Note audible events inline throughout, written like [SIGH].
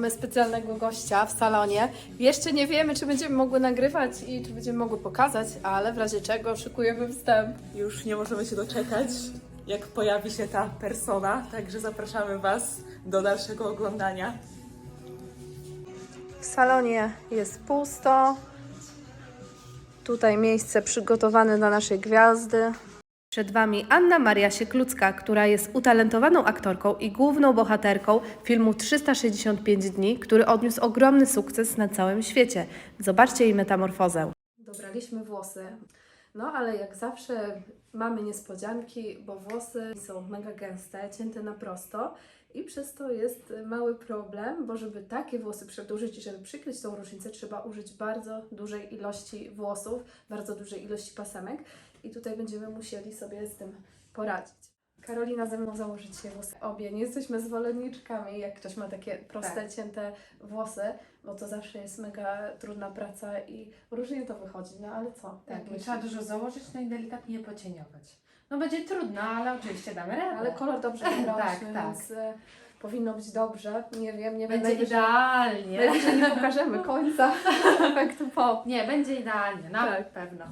mamy specjalnego gościa w salonie. Jeszcze nie wiemy, czy będziemy mogły nagrywać i czy będziemy mogły pokazać, ale w razie czego szykujemy wstęp. Już nie możemy się doczekać, jak pojawi się ta persona, także zapraszamy Was do dalszego oglądania. W salonie jest pusto. Tutaj miejsce przygotowane dla naszej gwiazdy. Przed Wami Anna Maria Sieklucka, która jest utalentowaną aktorką i główną bohaterką filmu 365 dni, który odniósł ogromny sukces na całym świecie. Zobaczcie jej metamorfozę. Dobraliśmy włosy. No ale jak zawsze mamy niespodzianki, bo włosy są mega gęste, cięte na prosto i przez to jest mały problem, bo żeby takie włosy przedłużyć i żeby przykryć tą różnicę, trzeba użyć bardzo dużej ilości włosów, bardzo dużej ilości pasemek i tutaj będziemy musieli sobie z tym poradzić. Karolina ze mną założyć się włosy. Obie nie jesteśmy zwolenniczkami, jak ktoś ma takie proste, cięte włosy, bo to zawsze jest mega trudna praca i różnie to wychodzi, no ale co? Tak, trzeba dużo założyć, no i delikatnie je pocieniować. No będzie trudno, ale oczywiście damy radę. Ale kolor dobrze [LAUGHS] wybrałyśmy, Tak, tak. więc e, powinno być dobrze. Nie wiem, nie będzie najwyżej- idealnie. [LAUGHS] Najwyżej nie pokażemy końca [LAUGHS] efektu po. Nie, będzie idealnie, na Tak. pewno.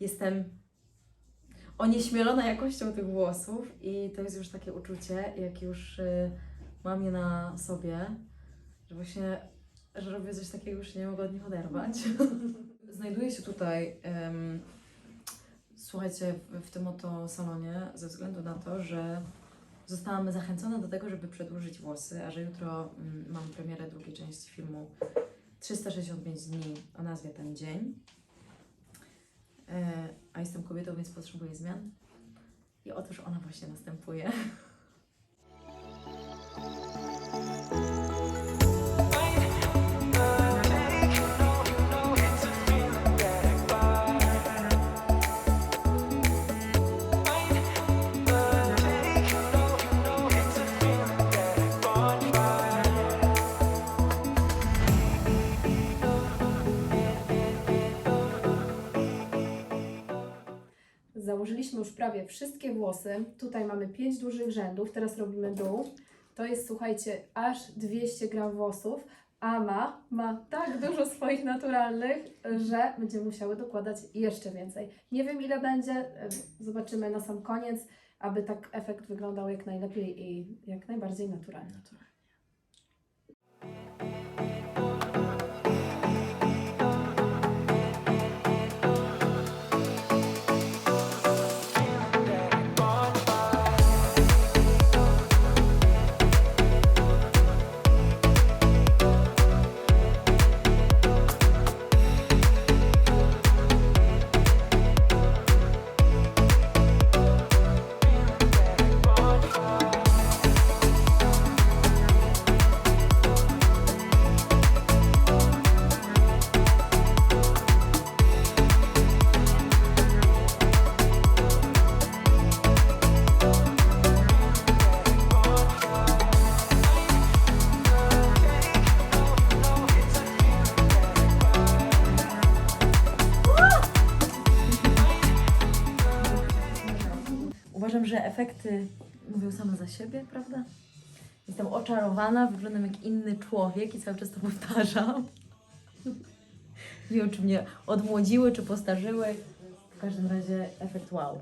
Jestem onieśmielona jakością tych włosów i to jest już takie uczucie, jak już y, mam je na sobie, że właśnie, że robię coś takiego, już nie mogę od nich oderwać. [LAUGHS] Znajduję się tutaj, słuchajcie, w, w tym oto salonie ze względu na to, że zostałam zachęcona do tego, żeby przedłużyć włosy, a że jutro mm, mam premierę drugiej części filmu 365 dni o nazwie Ten Dzień. E, a jestem kobietą, więc potrzebuję zmian. I otóż ona właśnie następuje. Już prawie wszystkie włosy. Tutaj mamy pięć dużych rzędów, teraz robimy dół. To jest, słuchajcie, aż 200 gram włosów. Ama ma tak dużo swoich naturalnych, że będziemy musiały dokładać jeszcze więcej. Nie wiem ile będzie, zobaczymy na sam koniec, aby tak efekt wyglądał jak najlepiej i jak najbardziej naturalnie. uważam, że efekty mówią same za siebie, prawda? Jestem oczarowana, wyglądam jak inny człowiek i cały czas to [LAUGHS] powtarzam. Nie wiem, czy mnie odmłodziły, czy postarzyły. W każdym razie efekt wow.